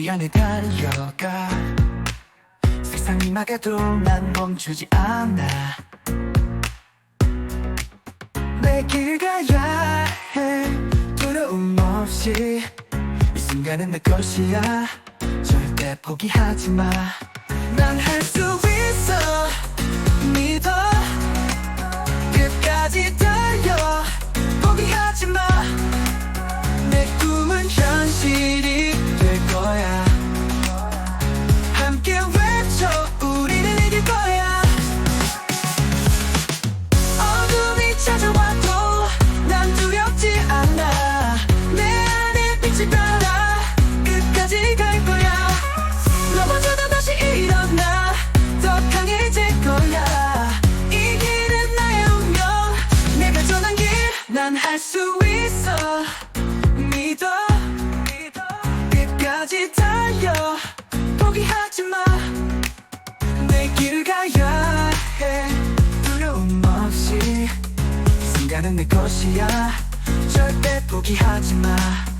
향해 달려가. 세상이 막아도 난 멈추지 않아. 내길 가야 해. 두려움 없이. 이 순간은 내 것이야. 절대 포기하지 마 난 할 수 있어. 믿어 끝까지 달려. 포기하지 마내 길 가야 해. 두려움 없이. 이 순간은 내 것이야. 절대 포기하지 있어